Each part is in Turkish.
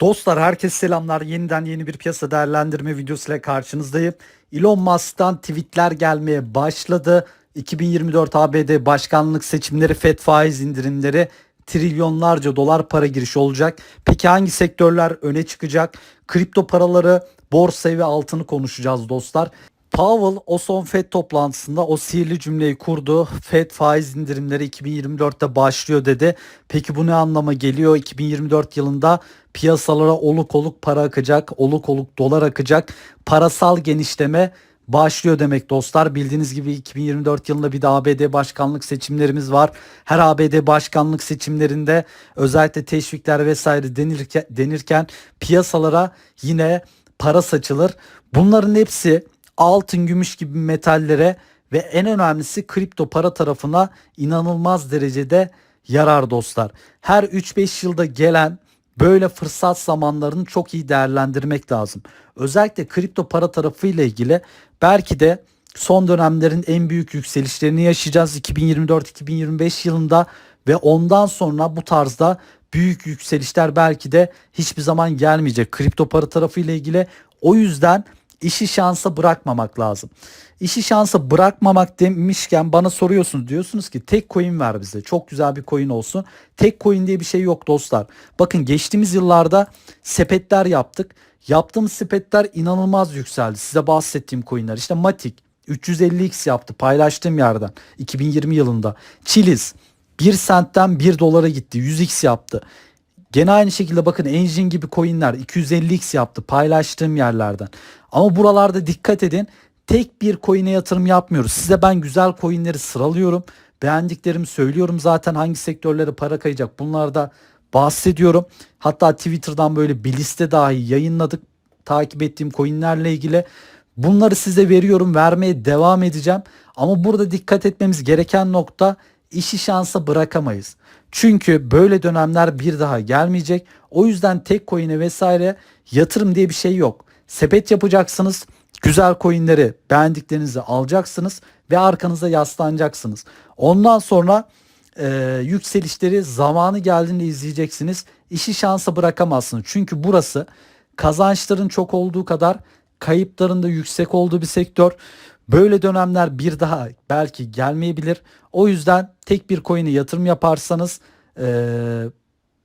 Dostlar herkese selamlar. Yeniden yeni bir piyasa değerlendirme videosuyla karşınızdayım. Elon Musk'tan tweetler gelmeye başladı. 2024 ABD başkanlık seçimleri FED faiz indirimleri trilyonlarca dolar para girişi olacak. Peki hangi sektörler öne çıkacak? Kripto paraları, borsayı ve altını konuşacağız dostlar. Powell o son FED toplantısında o sihirli cümleyi kurdu. FED faiz indirimleri 2024'te başlıyor dedi. Peki bu ne anlama geliyor? 2024 yılında piyasalara oluk oluk para akacak, oluk oluk dolar akacak. Parasal genişleme başlıyor demek dostlar. Bildiğiniz gibi 2024 yılında bir de ABD başkanlık seçimlerimiz var. Her ABD başkanlık seçimlerinde özellikle teşvikler vesaire denirken, denirken piyasalara yine para saçılır. Bunların hepsi altın, gümüş gibi metallere ve en önemlisi kripto para tarafına inanılmaz derecede yarar dostlar. Her 3-5 yılda gelen böyle fırsat zamanlarını çok iyi değerlendirmek lazım. Özellikle kripto para tarafı ile ilgili belki de son dönemlerin en büyük yükselişlerini yaşayacağız 2024-2025 yılında ve ondan sonra bu tarzda büyük yükselişler belki de hiçbir zaman gelmeyecek kripto para tarafı ile ilgili. O yüzden işi şansa bırakmamak lazım. İşi şansa bırakmamak demişken bana soruyorsunuz diyorsunuz ki tek coin ver bize. Çok güzel bir coin olsun. Tek coin diye bir şey yok dostlar. Bakın geçtiğimiz yıllarda sepetler yaptık. Yaptığımız sepetler inanılmaz yükseldi. Size bahsettiğim coinler işte Matic 350x yaptı paylaştığım yerden 2020 yılında. Chiliz 1 sentten 1 dolara gitti 100x yaptı. Gene aynı şekilde bakın Engine gibi coinler 250x yaptı paylaştığım yerlerden. Ama buralarda dikkat edin. Tek bir coin'e yatırım yapmıyoruz. Size ben güzel coin'leri sıralıyorum. Beğendiklerimi söylüyorum zaten hangi sektörlere para kayacak bunlarda bahsediyorum. Hatta Twitter'dan böyle bir liste dahi yayınladık. Takip ettiğim coin'lerle ilgili. Bunları size veriyorum. Vermeye devam edeceğim. Ama burada dikkat etmemiz gereken nokta işi şansa bırakamayız. Çünkü böyle dönemler bir daha gelmeyecek. O yüzden tek coin'e vesaire yatırım diye bir şey yok. Sepet yapacaksınız. Güzel coinleri beğendiklerinizi alacaksınız ve arkanıza yaslanacaksınız. Ondan sonra e, yükselişleri zamanı geldiğinde izleyeceksiniz. İşi şansa bırakamazsınız. Çünkü burası kazançların çok olduğu kadar kayıpların da yüksek olduğu bir sektör. Böyle dönemler bir daha belki gelmeyebilir. O yüzden tek bir coin'e yatırım yaparsanız e,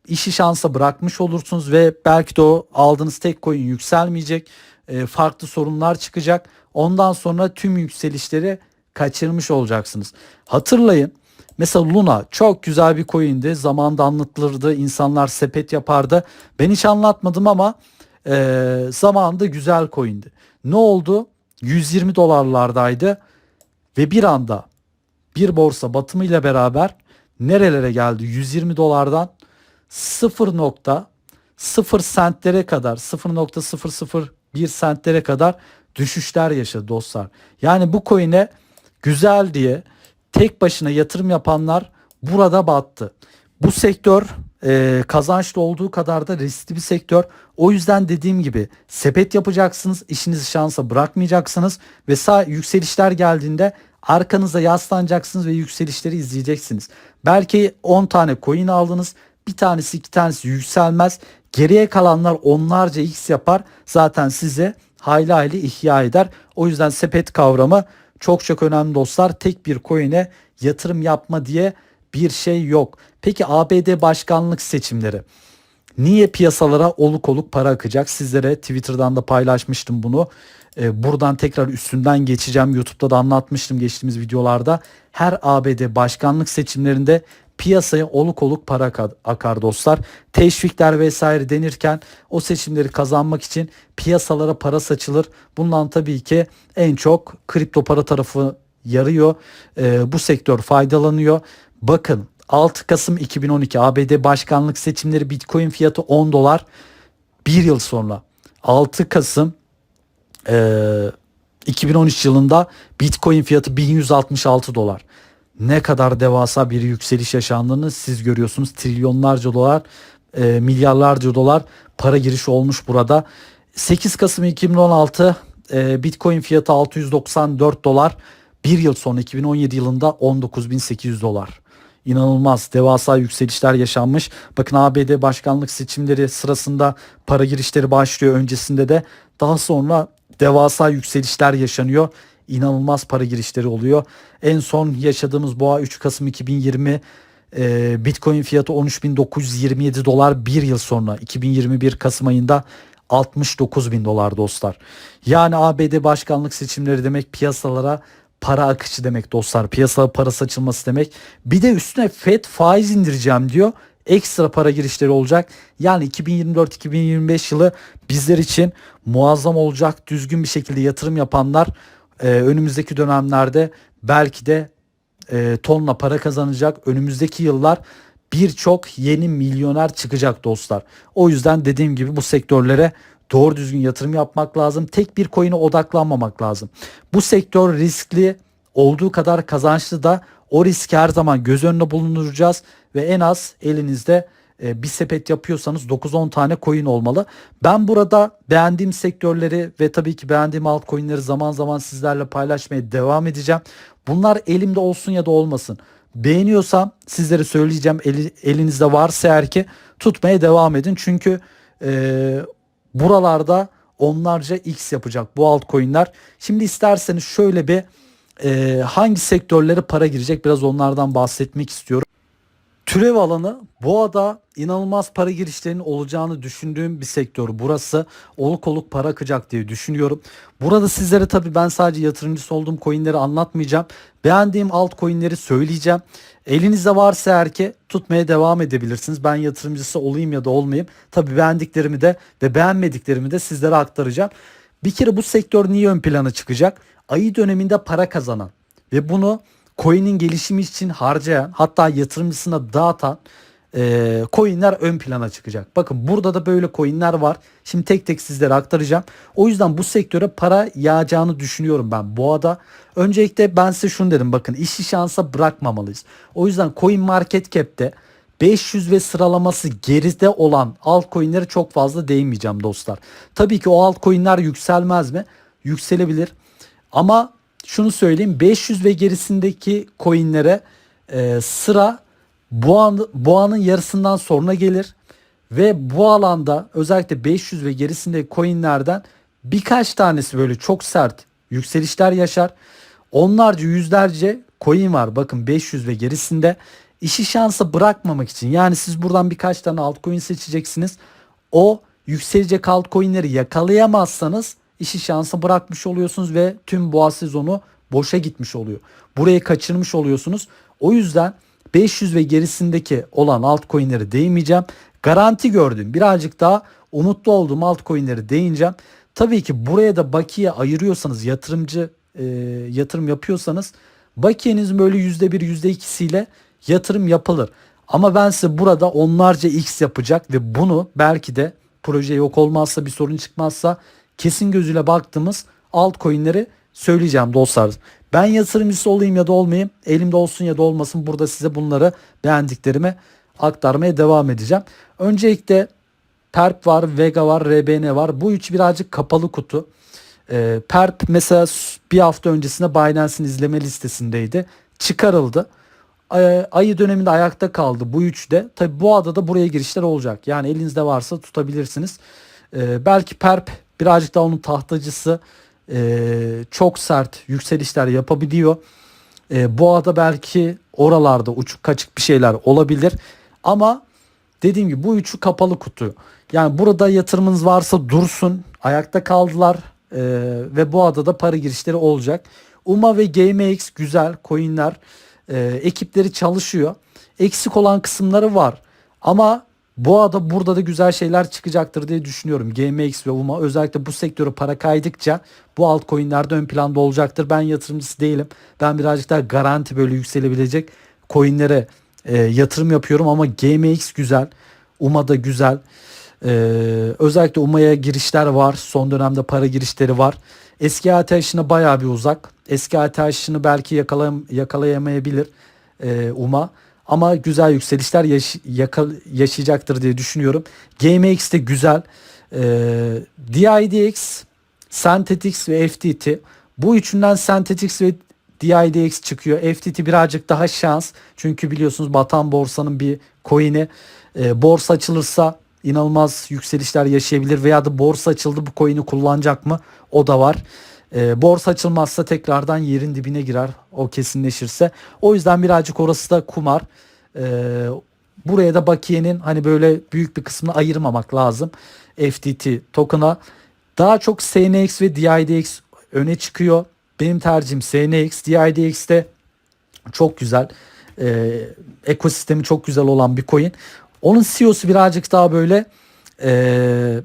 işi şansa bırakmış olursunuz ve belki de o aldığınız tek coin yükselmeyecek. E, farklı sorunlar çıkacak. Ondan sonra tüm yükselişleri kaçırmış olacaksınız. Hatırlayın Mesela Luna çok güzel bir coin'di. Zamanda anlatılırdı. insanlar sepet yapardı. Ben hiç anlatmadım ama e, zamanında güzel coin'di. Ne oldu? 120 dolarlardaydı ve bir anda bir borsa batımıyla beraber nerelere geldi? 120 dolardan 0.0 sentlere kadar 0.001 sentlere kadar düşüşler yaşadı dostlar. Yani bu coin'e güzel diye tek başına yatırım yapanlar burada battı. Bu sektör e, kazançlı olduğu kadar da riskli bir sektör. O yüzden dediğim gibi sepet yapacaksınız, işinizi şansa bırakmayacaksınız ve sağ yükselişler geldiğinde arkanıza yaslanacaksınız ve yükselişleri izleyeceksiniz. Belki 10 tane coin aldınız, bir tanesi iki tanesi yükselmez. Geriye kalanlar onlarca x yapar. Zaten size hayli hayli ihya eder. O yüzden sepet kavramı çok çok önemli dostlar. Tek bir coin'e yatırım yapma diye bir şey yok. Peki ABD başkanlık seçimleri niye piyasalara oluk oluk para akacak? Sizlere Twitter'dan da paylaşmıştım bunu. Ee, buradan tekrar üstünden geçeceğim. YouTube'da da anlatmıştım geçtiğimiz videolarda. Her ABD başkanlık seçimlerinde piyasaya oluk oluk para akar dostlar. Teşvikler vesaire denirken o seçimleri kazanmak için piyasalara para saçılır. Bundan tabii ki en çok kripto para tarafı yarıyor. Ee, bu sektör faydalanıyor. Bakın 6 Kasım 2012 ABD başkanlık seçimleri Bitcoin fiyatı 10 dolar. Bir yıl sonra 6 Kasım e, 2013 yılında Bitcoin fiyatı 1166 dolar. Ne kadar devasa bir yükseliş yaşandığını siz görüyorsunuz. Trilyonlarca dolar, e, milyarlarca dolar para girişi olmuş burada. 8 Kasım 2016 e, Bitcoin fiyatı 694 dolar. Bir yıl sonra 2017 yılında 19.800 dolar. inanılmaz devasa yükselişler yaşanmış. Bakın ABD başkanlık seçimleri sırasında para girişleri başlıyor öncesinde de daha sonra devasa yükselişler yaşanıyor. İnanılmaz para girişleri oluyor. En son yaşadığımız boğa 3 Kasım 2020 e, Bitcoin fiyatı 13.927 dolar bir yıl sonra 2021 Kasım ayında 69 bin dolar dostlar. Yani ABD başkanlık seçimleri demek piyasalara para akışı demek dostlar. Piyasaya para saçılması demek. Bir de üstüne FED faiz indireceğim diyor. Ekstra para girişleri olacak. Yani 2024-2025 yılı bizler için muazzam olacak. Düzgün bir şekilde yatırım yapanlar e, önümüzdeki dönemlerde belki de e, tonla para kazanacak. Önümüzdeki yıllar birçok yeni milyoner çıkacak dostlar. O yüzden dediğim gibi bu sektörlere doğru düzgün yatırım yapmak lazım. Tek bir coin'e odaklanmamak lazım. Bu sektör riskli olduğu kadar kazançlı da o riski her zaman göz önüne bulunduracağız ve en az elinizde e, bir sepet yapıyorsanız 9-10 tane coin olmalı. Ben burada beğendiğim sektörleri ve tabii ki beğendiğim altcoin'leri zaman zaman sizlerle paylaşmaya devam edeceğim. Bunlar elimde olsun ya da olmasın. Beğeniyorsam sizlere söyleyeceğim eli, elinizde varsa eğer ki tutmaya devam edin. Çünkü e, buralarda onlarca x yapacak bu altcoin'ler. Şimdi isterseniz şöyle bir e, hangi sektörlere para girecek biraz onlardan bahsetmek istiyorum. Türev alanı boğada inanılmaz para girişlerinin olacağını düşündüğüm bir sektör. Burası oluk oluk para akacak diye düşünüyorum. Burada sizlere tabii ben sadece yatırımcısı olduğum coinleri anlatmayacağım. Beğendiğim altcoinleri söyleyeceğim. Elinizde varsa eğer ki tutmaya devam edebilirsiniz. Ben yatırımcısı olayım ya da olmayayım. Tabii beğendiklerimi de ve beğenmediklerimi de sizlere aktaracağım. Bir kere bu sektör niye ön plana çıkacak? Ayı döneminde para kazanan ve bunu coin'in gelişimi için harcayan hatta yatırımcısına dağıtan e, coin'ler ön plana çıkacak. Bakın burada da böyle coin'ler var. Şimdi tek tek sizlere aktaracağım. O yüzden bu sektöre para yağacağını düşünüyorum ben. Boğada öncelikle ben size şunu dedim bakın işi şansa bırakmamalıyız. O yüzden Coin Market Cap'te 500 ve sıralaması geride olan altcoin'lere çok fazla değinmeyeceğim dostlar. Tabii ki o altcoin'ler yükselmez mi? Yükselebilir. Ama şunu söyleyeyim 500 ve gerisindeki coinlere e, sıra boğanın, boğanın yarısından sonra gelir. Ve bu alanda özellikle 500 ve gerisindeki coinlerden birkaç tanesi böyle çok sert yükselişler yaşar. Onlarca yüzlerce coin var bakın 500 ve gerisinde. İşi şansa bırakmamak için yani siz buradan birkaç tane altcoin seçeceksiniz. O yükselecek altcoinleri yakalayamazsanız işi şansa bırakmış oluyorsunuz ve tüm boğa sezonu boşa gitmiş oluyor. Burayı kaçırmış oluyorsunuz. O yüzden 500 ve gerisindeki olan altcoin'leri değinmeyeceğim. Garanti gördüğüm birazcık daha umutlu olduğum altcoin'leri değineceğim. Tabii ki buraya da bakiye ayırıyorsanız yatırımcı e, yatırım yapıyorsanız bakiyenizin böyle %1 %2'siyle yatırım yapılır. Ama ben size burada onlarca x yapacak ve bunu belki de proje yok olmazsa bir sorun çıkmazsa kesin gözüyle baktığımız altcoin'leri söyleyeceğim dostlar. Ben yatırımcısı olayım ya da olmayayım. Elimde olsun ya da olmasın. Burada size bunları beğendiklerimi aktarmaya devam edeceğim. Öncelikle Perp var, Vega var, RBN var. Bu üç birazcık kapalı kutu. E, Perp mesela bir hafta öncesinde Binance'in izleme listesindeydi. Çıkarıldı. E, ayı döneminde ayakta kaldı bu üçte. Tabi bu adada buraya girişler olacak. Yani elinizde varsa tutabilirsiniz. E, belki Perp birazcık daha onun tahtacısı e, çok sert yükselişler yapabiliyor. E, boğada belki oralarda uçuk kaçık bir şeyler olabilir. Ama dediğim gibi bu üçü kapalı kutu. Yani burada yatırımınız varsa dursun. Ayakta kaldılar e, ve bu adada para girişleri olacak. UMA ve GMX güzel coinler. E, ekipleri çalışıyor. Eksik olan kısımları var. Ama bu arada burada da güzel şeyler çıkacaktır diye düşünüyorum. GMX ve UMA özellikle bu sektöre para kaydıkça bu altcoin'lerde ön planda olacaktır. Ben yatırımcısı değilim. Ben birazcık daha garanti böyle yükselebilecek coin'lere e, yatırım yapıyorum ama GMX güzel. UMA da güzel. E, özellikle UMA'ya girişler var. Son dönemde para girişleri var. Eski ATH'ine baya bir uzak. Eski ATH'ini belki yakalayam yakalayamayabilir e, UMA. Ama güzel yükselişler yaş- yaşayacaktır diye düşünüyorum. GameX de güzel. Ee, DIDX, Synthetix ve FTT. Bu üçünden Synthetix ve DIDX çıkıyor. FTT birazcık daha şans. Çünkü biliyorsunuz batan borsanın bir coin'i. E, borsa açılırsa inanılmaz yükselişler yaşayabilir veya da borsa açıldı bu coin'i kullanacak mı? O da var. E, borsa açılmazsa tekrardan yerin dibine girer. O kesinleşirse. O yüzden birazcık orası da kumar. E, buraya da bakiyenin hani böyle büyük bir kısmını ayırmamak lazım. FTT token'a. Daha çok SNX ve DIDX öne çıkıyor. Benim tercihim SNX. DIDX'te çok güzel. E, ekosistemi çok güzel olan bir coin. Onun CEO'su birazcık daha böyle e,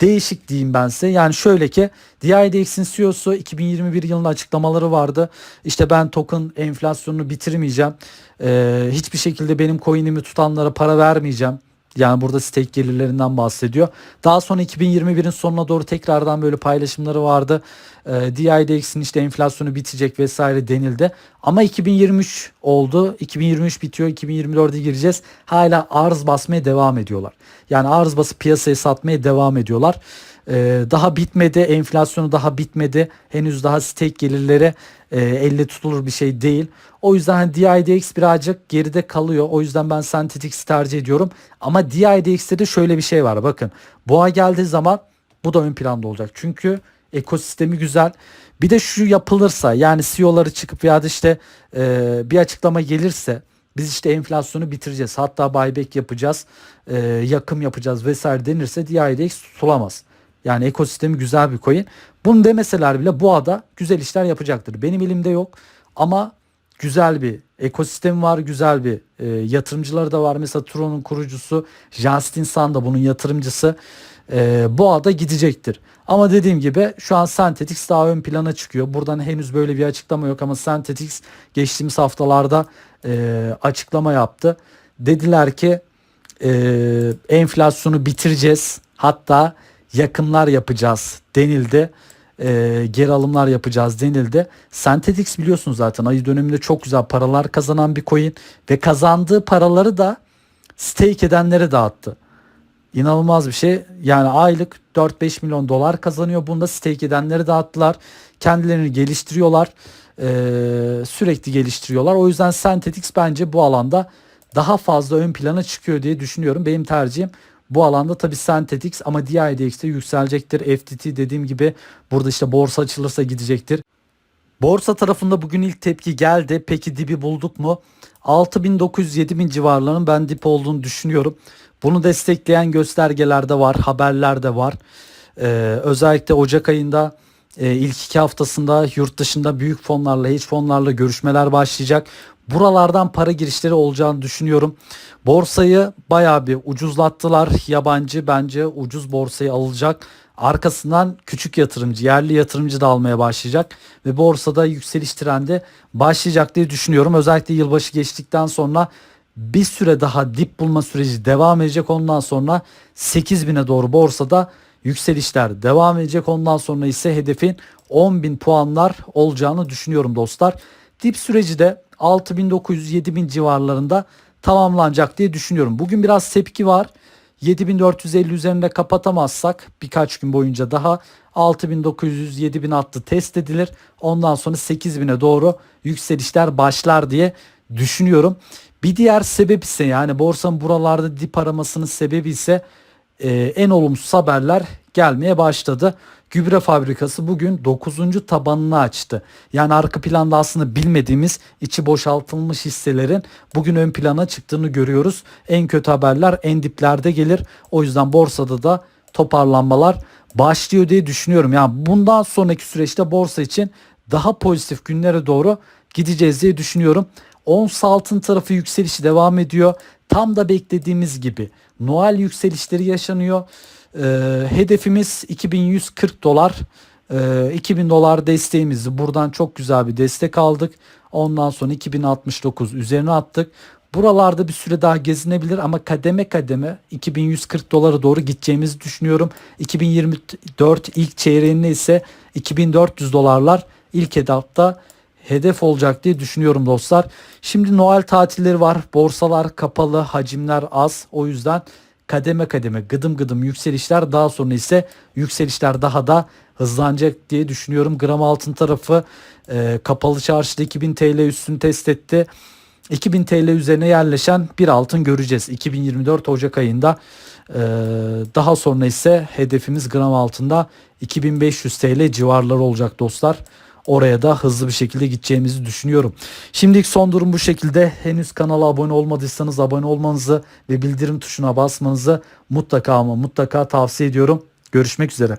değişik diyeyim ben size. Yani şöyle ki DIDX'in CEO'su 2021 yılında açıklamaları vardı. İşte ben token enflasyonunu bitirmeyeceğim. Ee, hiçbir şekilde benim coin'imi tutanlara para vermeyeceğim. Yani burada stake gelirlerinden bahsediyor. Daha sonra 2021'in sonuna doğru tekrardan böyle paylaşımları vardı. Ee, DIDX'in işte enflasyonu bitecek vesaire denildi. Ama 2023 oldu. 2023 bitiyor. 2024'e gireceğiz. Hala arz basmaya devam ediyorlar. Yani arz basıp piyasaya satmaya devam ediyorlar. Ee, daha bitmedi. Enflasyonu daha bitmedi. Henüz daha stake gelirleri e, elle tutulur bir şey değil. O yüzden hani DIDX birazcık geride kalıyor. O yüzden ben Synthetix tercih ediyorum. Ama DIDX'te de şöyle bir şey var. Bakın boğa geldiği zaman bu da ön planda olacak. Çünkü ekosistemi güzel. Bir de şu yapılırsa yani CEO'ları çıkıp ya da işte e, bir açıklama gelirse biz işte enflasyonu bitireceğiz. Hatta buyback yapacağız. E, yakım yapacağız vesaire denirse DIDX tutulamaz. Yani ekosistemi güzel bir coin. Bunu demeseler bile bu ada güzel işler yapacaktır. Benim elimde yok ama güzel bir ekosistem var. Güzel bir e, yatırımcıları da var. Mesela Tron'un kurucusu Justin Sun da bunun yatırımcısı. E, bu ada gidecektir. Ama dediğim gibi şu an Synthetix daha ön plana çıkıyor. Buradan henüz böyle bir açıklama yok ama Synthetix geçtiğimiz haftalarda e, açıklama yaptı. Dediler ki e, enflasyonu bitireceğiz. Hatta yakımlar yapacağız denildi. E, geri alımlar yapacağız denildi. Synthetix biliyorsunuz zaten ayı döneminde çok güzel paralar kazanan bir coin ve kazandığı paraları da stake edenlere dağıttı. İnanılmaz bir şey. Yani aylık 4-5 milyon dolar kazanıyor. Bunda stake edenleri dağıttılar. Kendilerini geliştiriyorlar. Ee, sürekli geliştiriyorlar. O yüzden Synthetix bence bu alanda daha fazla ön plana çıkıyor diye düşünüyorum. Benim tercihim bu alanda tabii Synthetix ama DIDX'de yükselecektir. FTT dediğim gibi burada işte borsa açılırsa gidecektir. Borsa tarafında bugün ilk tepki geldi. Peki dibi bulduk mu? 6900-7000 civarlarının ben dip olduğunu düşünüyorum. Bunu destekleyen göstergeler de var, haberler de var. Ee, özellikle Ocak ayında e, ilk iki haftasında yurt dışında büyük fonlarla, hiç fonlarla görüşmeler başlayacak. Buralardan para girişleri olacağını düşünüyorum. Borsayı bayağı bir ucuzlattılar. Yabancı bence ucuz borsayı alacak. Arkasından küçük yatırımcı, yerli yatırımcı da almaya başlayacak ve borsada yükseliş trendi başlayacak diye düşünüyorum. Özellikle yılbaşı geçtikten sonra bir süre daha dip bulma süreci devam edecek. Ondan sonra 8000'e doğru borsada yükselişler devam edecek. Ondan sonra ise hedefin 10.000 puanlar olacağını düşünüyorum dostlar. Dip süreci de 6900-7000 civarlarında tamamlanacak diye düşünüyorum. Bugün biraz tepki var. 7450 üzerinde kapatamazsak birkaç gün boyunca daha 6900-7000 attı test edilir. Ondan sonra 8000'e doğru yükselişler başlar diye düşünüyorum. Bir diğer sebep ise yani borsanın buralarda dip aramasının sebebi ise e, en olumsuz haberler gelmeye başladı. Gübre fabrikası bugün 9. tabanını açtı. Yani arka planda aslında bilmediğimiz içi boşaltılmış hisselerin bugün ön plana çıktığını görüyoruz. En kötü haberler en diplerde gelir. O yüzden borsada da toparlanmalar başlıyor diye düşünüyorum. Yani bundan sonraki süreçte borsa için daha pozitif günlere doğru gideceğiz diye düşünüyorum. Ons altın tarafı yükselişi devam ediyor. Tam da beklediğimiz gibi Noel yükselişleri yaşanıyor. Ee, hedefimiz 2140 dolar. Ee, 2000 dolar desteğimizi buradan çok güzel bir destek aldık. Ondan sonra 2069 üzerine attık. Buralarda bir süre daha gezinebilir ama kademe kademe 2140 dolara doğru gideceğimizi düşünüyorum. 2024 ilk çeyreğinde ise 2400 dolarlar ilk etapta hedef olacak diye düşünüyorum dostlar. Şimdi Noel tatilleri var. Borsalar kapalı, hacimler az. O yüzden kademe kademe gıdım gıdım yükselişler daha sonra ise yükselişler daha da hızlanacak diye düşünüyorum. Gram altın tarafı e, kapalı çarşıda 2000 TL üstünü test etti. 2000 TL üzerine yerleşen bir altın göreceğiz 2024 Ocak ayında. Ee, daha sonra ise hedefimiz gram altında 2500 TL civarları olacak dostlar. Oraya da hızlı bir şekilde gideceğimizi düşünüyorum. Şimdilik son durum bu şekilde. Henüz kanala abone olmadıysanız abone olmanızı ve bildirim tuşuna basmanızı mutlaka ama mutlaka tavsiye ediyorum. Görüşmek üzere.